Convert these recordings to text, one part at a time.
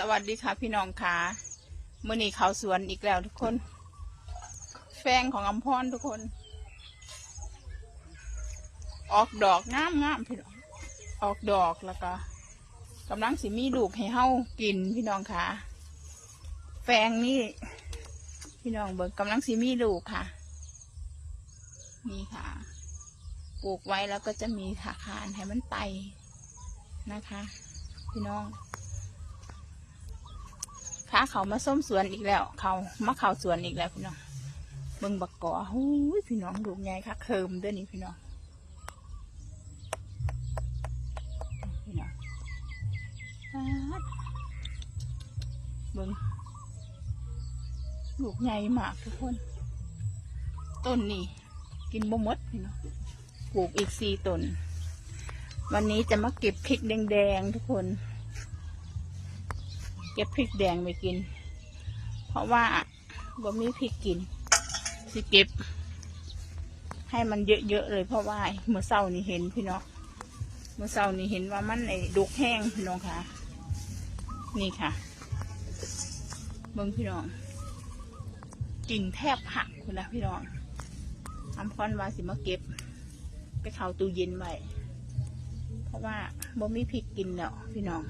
สวัสดีค่ะพี่น้องค่ะมื่อนี้เขาสวนอีกแล้วทุกคน แฟงของอำพรทุกคน ออกดอกงามงามพี่น้องออกดอกแล้วก็กำลังสิมีลูกให้เฮากินพี่น้องค่ะ แฟงนี่พี่น้องเบิกกำลังสิมีลูกค่ะ นี่ค่ะ ปลูกไว้แล้วก็จะมีถาคารให้มันไตนะคะ พี่น้องาเขามาส้มสวนอีกแล้ว เขามาเขาสวนอีกแล้วพี่น้องเบิ่งบักกอหูยพี่น้องดูไงคะเคิมด้วยนี่พี่น้องพี่น้องป๊าดเบิ่งลูกใหญ่มากทุกคน ต้นนี่กินบ่มดพี่น้องปลูกอีกสี่ต้น วันนี้จะมาเก็บพริกแดงๆทุกคน เก็บพริกแดงไปกิน เพราะว่าบ่มีพริกกิน สิเก็บ ให้มันเยอะๆเลยเพราะว่าเมื่อเช้านี่เห็นพี่น้องเมื่อเช้านี่เห็นว่ามันไอ้ดุกแห้งพี่น้องค่ะ นี่ค่ะเบิ่งพี่น้องกิ่งแทบหักคุณนะพี่น้องทำพรว่าสิมาเก็บ ไปเข้าตู้เย็นไว้เพราะว่าบ่มีพริกกินเนาะพี่น้อง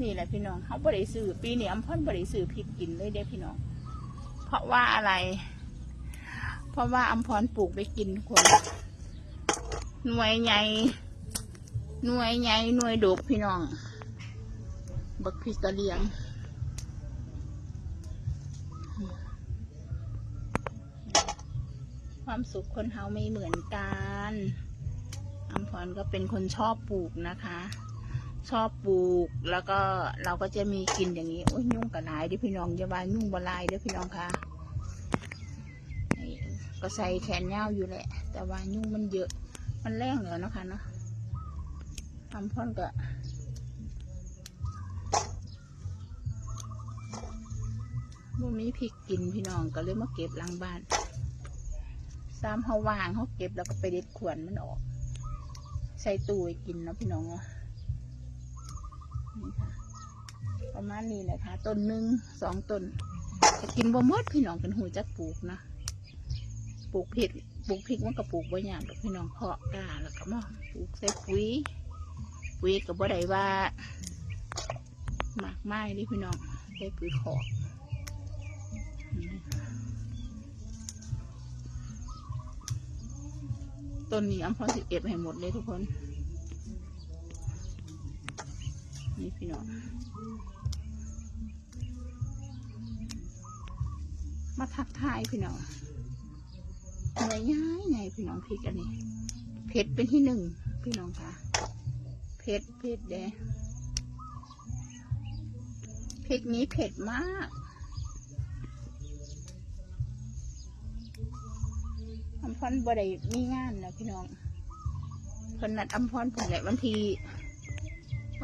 นี่แหละพี่น้องเขาบริสือปีนี้อัมพอนบริสือพริกกินเลยเด้พี่น้อง เพราะว่าอะไร เพราะว่าอัมพรปลูกไปกินคนหน่วยใหญ่หน่วยใหญ่หน่วยดกพี่น้อง บักพิกกะเลียงความสุขคนเฮาไม่เหมือนกันอัมพรก็เป็นคนชอบปลูกนะคะ ชอบปลูก แล้วก็เราก็จะมีกินอย่างนี้โอ้ยยุ่งกับหลายเดิพี่น้องอย่าว่ายุ่งบลายเด้พี่น้องคะก็ใส่แขนยาวอยู่แหละ แต่ว่ายุ่งมันเยอะ มันแรงเหลือนะคะเนาะทำพ่อนก็บ่มีพริกกินพี่น้องก็เลยมาเก็บหลังบ้านซ้ำเขาวางเขาเก็บแล้วก็ไปเด็ดขวนมันออก ใส่ตู้ไว้กินเนาะพี่น้องเนาะ นี่ค่ะ ประมาณนี้แหละค่ะต้นหนึ่งสองต้นจะกินบ่มดพี่น้องเป็นหูจักปลูกนะปลูกพริกปลูกพริกมันก็ปลูกบ่ยากดอกพี่น้องเพาะก้าแล้วก็มาปลูกใส่ปุ๋ยปุ๋ยก็บ่ได้ว่าหมากไม้นี่พี่น้องใส่ปุ๋ยขอกนี่ค่ะต้นนี้อัมพรสิบเก็บให้หมดเลยทุกคน นี่พี่น้องมาทักทายพี่น้องหน่วยย้ายไงพี่น้องพริกอันนี้เผ็ดเป็นที่หนึ่งพี่น้องค่ะเผ็ดเผ็ดเด้พริกนี้เผ็ดมากอัมพรบ่ได้มีงานนะพี่น้องเพนนัดอัมพรผมแหละวันที่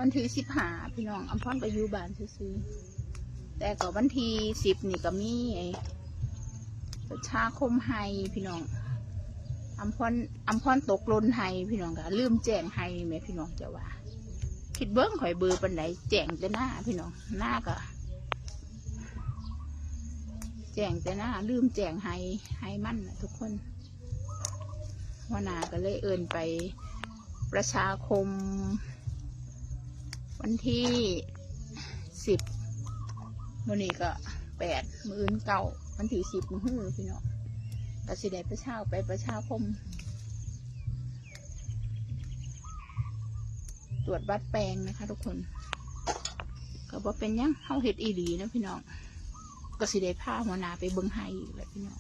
วันที่สิบหาพี่น้องอัมพรไปอยู่บ้านซื้อแต่ก็วันที่สิบนี่ก็มีไอ้ประชาคมไฮพี่น้องอัมพรอัมพรตกหลนไฮพี่น้องค่ะลืมแจ้งไฮแม่พี่น้องจะว่า คิดเบิ้งข่อยเบอร์ปันไหนแจ้งแต่หน้าพี่น้องหน้าก็แจ้งแต่หน้าลืมแจ้งไฮไฮมั่นทุกคนวนาก็เลยเอินไปประชาคม วันที่สิบมื้อนี้ก็แปดมื้ออื่นเก่าวันที่สิบมื้อฮื้อพี่น้องก็สิได้ประชาไปประชาคม ตรวจวัดแปลงนะคะ ทุกคน ก็บ่เป็นยังเฮาเฮ็ดอีหลีนะพี่น้องก็สิได้พาหัวนาไปเบิ่งไห้อีกแหละพี่น้อง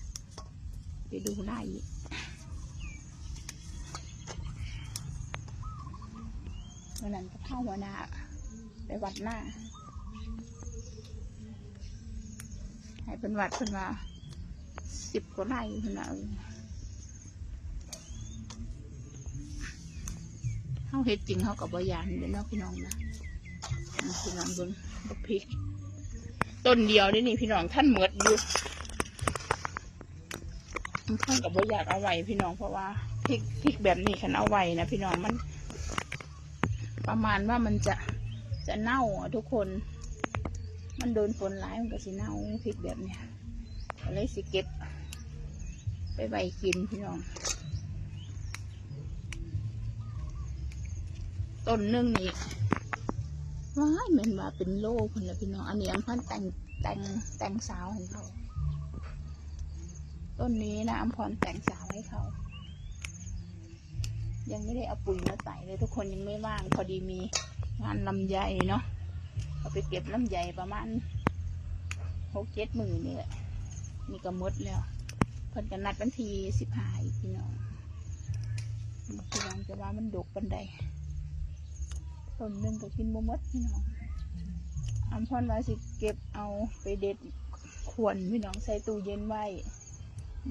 ไปดูไร่อีกวันนั้นก็พาหัวนา ไปวัดหน้า ให้เป็นวัดเป็นว่าสิบกว่าไร่เพิ่นว่าเออเขาเฮ็ดจริงเขากับบยานเดี๋ยวนาะพี่น้องนะพี่น้องเบิ่งบักพริก ต้นเดียวนี่นี่พี่น้องท่านเหมือดอยู่เพิ่นกับบอยากเอาไว้พี่น้องเพราะว่าพริกพริกแบบนี้คันเอาไว้นะพี่น้องมัน ประมาณว่ามันจะ จะเน่าอะทุกคน มันโดนฝนหลายมันก็สิเน่าพริกแบบเนี้ยก็เลยสิเก็บ ไปใบกินพี่น้องต้นนึงนี่ว้ายแมันว่าเป็นโลคนละพี่น้องอันนี้อันพันแต่งแต่งแต่งสาวให้เขาต้นนี้นะอัมพรแต่งสาวให้เขา ยังไม่ได้เอาปุ๋ยมาใส่เลยทุกคนยังไม่ว่างพอดีมี งานลำไยเนาะเอาไปเก็บลำไยประมาณหกเจ็ดหมื่นนี่แหละมีก็หมดแล้วเพิ่นกันนัดวันที่สิบห้าอีกพี่น้องพี่น้องจะว่ามันดกปันใดต้นหนึ่งก็กินบ่มดพี่น้องอัมพรว่าสิเก็บเอาไปเด็ดขวนพี่น้องใส่ตู้เย็นไว้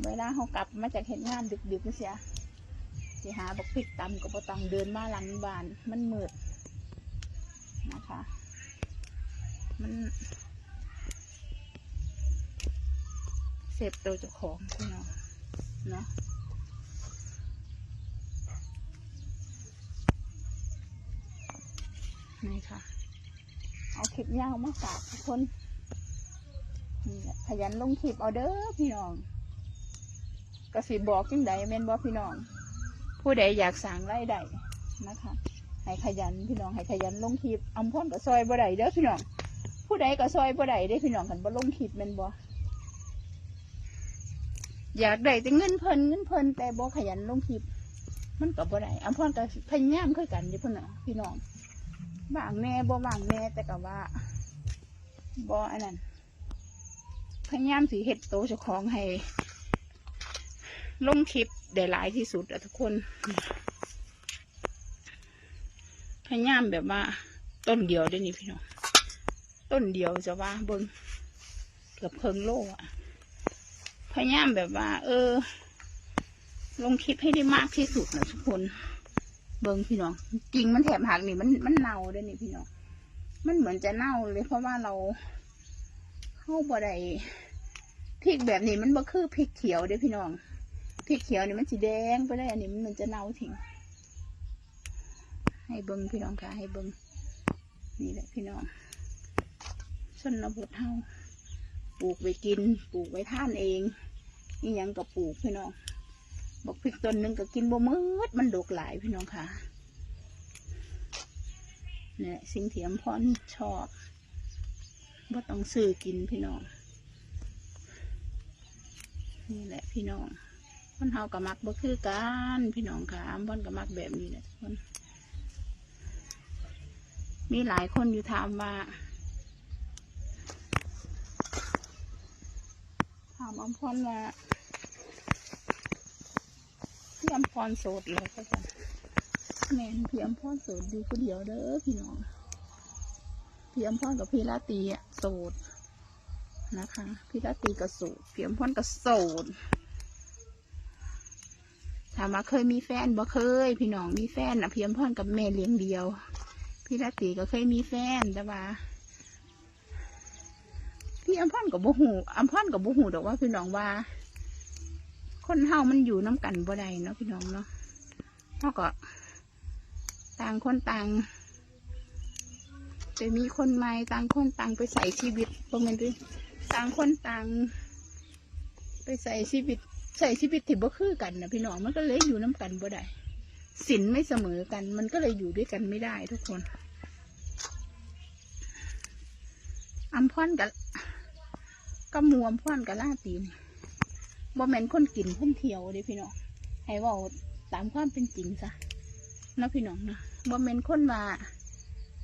เวลาเขากลับมาจากเห็นงานดึกๆนี่เสียสิหาบักพริกตำก็บ่ต้องเดินมาหลังบ้านมันมืด นะคะ มันเสพตัวเจ้าของพี่น้องเนาะนี่ค่ะ เอาคลิปยาวมาฝากทุกคนนี่ขยันลงคลิปเอาเด้อพี่น้องกระสิบอกจังใดแม่นบ่พี่น้อง ผู้ใดอยากสั่งรายได้นะคะ ให้ขยันพี่น้องให้ขยันลงคลิปอำพ่นกับซอยบ่ได้เด้อพี่น้อง ผู้ใดก็ซอยบ่ได้เด้อพี่น้องกันบ่ลงคลิปแม่นบ่อยากได้แต่เงินเพิ่นเงินเพิ่นแต่บ่ขยันลงคลิป มันก็บ่ได้อำพ่นก็พยายามคือกันเด้อพี่น้องพี่น้องว่างแน่บ่ว่างแน่แต่ก็ว่าบ่อันนั้นพยายามสิเฮ็ดโตเจ้าของให้ลงคลิปได้หลายที่สุดอะทุกคน พยายามแบบว่า ต้นเดียวด้นี่พี่น้องต้นเดียวจะว่าเบิ้งเกือบเพิงโลอะพยายามแบบว่า เออ ลงคลิปให้ได้มากที่สุดนะทุกคน เบิ้งพี่น้องกิ่งมันแถบหักนี่มันมันเน่าด้นี่พี่น้องมันเหมือนจะเน่าเลยเพราะว่าเราเข้าบ่ได้พริกแบบนี้มันบ่คือพริกเขียวเด้อพี่น้องพริกเขียวนี่มันสีแดงไปเลยอันนี้มันจะเน่าทิ้ง ให้เบิ้งพี่น้องค่ะให้เบิ้งนี่แหละพี่น้องชนบทเฮาปลูกไว้กิน ปลูกไว้ท่านเองนี่ยังก็ปลูกพี่น้องบอกพริกต้นหนึ่งก็กินบ่มืดมันดกหลายพี่น้องค่ะนี่ยสิ่งที่อำพรชอบว่าต้องซื้อกินพี่น้อง นี่แหละพี่น้องคนเฮากับมักบ่คือกันพี่น้องค่ะอัมพอนกับมักแบบนี้แหละทุกคน มีหลายคนอยู่ถามว่าถามอัมพรว่าพี่อัมพรโสดเลยก็จะแมนพี่อัมพรโสดอยู่คนเดียวเด้อพี่น้องพี่อัมพรกับพี่ลาตีอะโสดนะคะพี่ลาตีก็โสดพี่อัมพรก็โสดถามว่าเคยมีแฟนบ่เคย พี่น้องมีแฟนนะพี่อมพรกับแม่เลี้ยงเดียว พี่รัตติก็เคยมีแฟนแต่ว่า พี่อัมพรกับบุหูอัมพรกับบุหูดอกว่าพี่น้องว่า คนเฮามันอยู่น้กันบ่ได้เนาะพี่น้องเนาะเฮาก็ ต่างคนต่างไปมีคนใหม่ต่างคนต่างไปใส่ชีวิตบ่แม่นดิต่างคนต่าง ไปใส่ชีวิต ใส่ชีวิตที่บ่คือกันนะพี่น้องมันก็เลยอยู่น้กันบ่ได้สินไม่เสมอกัน มันก็เลยอยู่ด้วยกันไม่ได้ทุกคน อัมพรกับกับหมูอัมพรกับล่าตีนบ่แมนคนกินคนเที่ยวเด้พี่น้องให้ว่าตามความเป็นจริงซะนะพี่น้องเนาะบ่แมนคนมา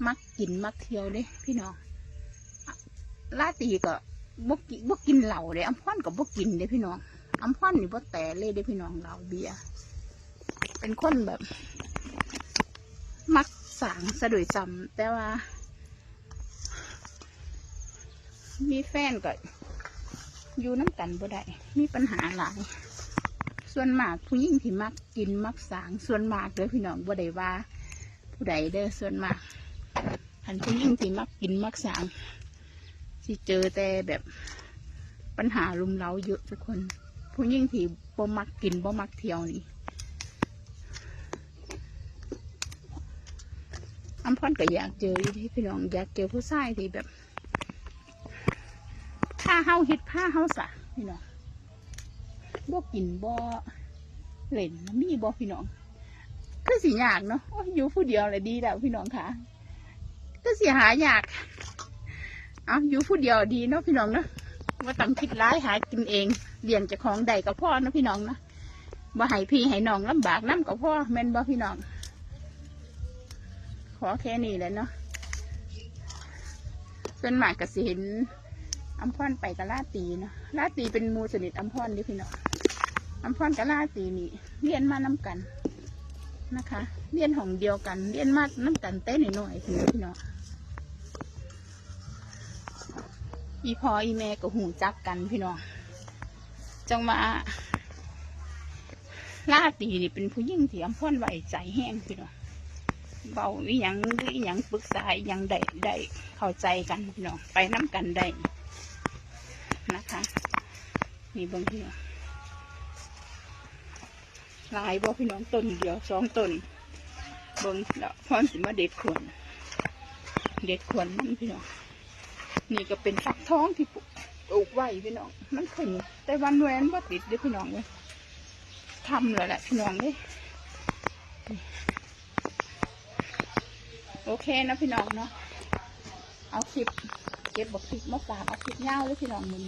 มักกินมักเที่ยวเด้พี่น้องล่าตีก็บ่กิบกินเหล้าเด้อัมพรก็บ่กินเด้พี่น้องอัมพรนี่บ่แต่เลยเด้พี่น้องเราเบียเป็นคนแบบ มักสางสะดุยจำแต่ว่า มีแฟนก็อยู่น้ำกันบ่ได้มีปัญหาหลาย ส่วนมากผู้หญิงที่มักกินมักสาง ส่วนมากเด้อพี่น้องบ่ได้ว่า ผู้ใดเด้อส่วนมากอันผู้หญิงที่มักกินมักสางสิเจอแต่แบบปัญหารุมเร้าเยอะทุกคน ผู้หญิงที่บ่มักกินบ่มักเที่ยวนี่อัมพรก็อยากเจออยู่ที่พี่น้องอยากเจอผู้ชายที่แบบ เฮาเฮ็ดผ้าเฮาสะพี่น้องบ่กินบ่เล่นนะมีบ่พี่น้องก็สิยากเนาะอยอยู่ผู้เดียวเลยดีแล้วพี่น้องค่ะก็สิหายากเอาอยู่ผู้เดียวดีเนาะพี่น้องเนาะว่าต้องคิดร้ายหากินเองเลี้ยงจ้าของใดก็พ่อเนาะพี่น้องเนาะบ่ให้พี่ให้น้องลำบากน้ำก็พ่อแม่นบ่พี่น้อง ขอแค่นี้แหละเนาะส่วนมากก็สิเห็น อัมพรไปกับลาตีเนาะลาตีเป็นมูสนิทอัมพรดิพี่น้องอัมพรกับลาตีนี่เรียนมาน้ากันนะคะ เรียนห้องเดียวกัน เรียนมาน้ากันเต้นหน่อยๆพี่น้องพี่น้องอีพออีแม่ก็หูจักกันพี่น้องจังมาลาตีนี่เป็นผู้หญิงที่อัมพรไหวใจแห้งพี่น้องเบาอีหยังหรืออีหยังปรึกษาอีหยังได้ได้เข้าใจกันพี่น้องไปน้ำกันได้ นะคะนี่เบิ่งพี่น้องหลายบ่พี่น้องต้นเดียวสองต้นบิ่งแล้วพร้อมสิมาเด็ดขวนเด็ดขวนมันพี่น้องนี่ก็เป็นฝักท้องที่ปลูกไว้พี่น้อง มันขึ้นแต่วันแหวนว่าติดเด้อพี่น้องเลยทำเลยแหละพี่น้องเลยโอเคนะพี่น้องเนาะเอาคลิป เก็บบอกคลิดมาฝากเอาคลิปเงาเลยพี่น้องมือ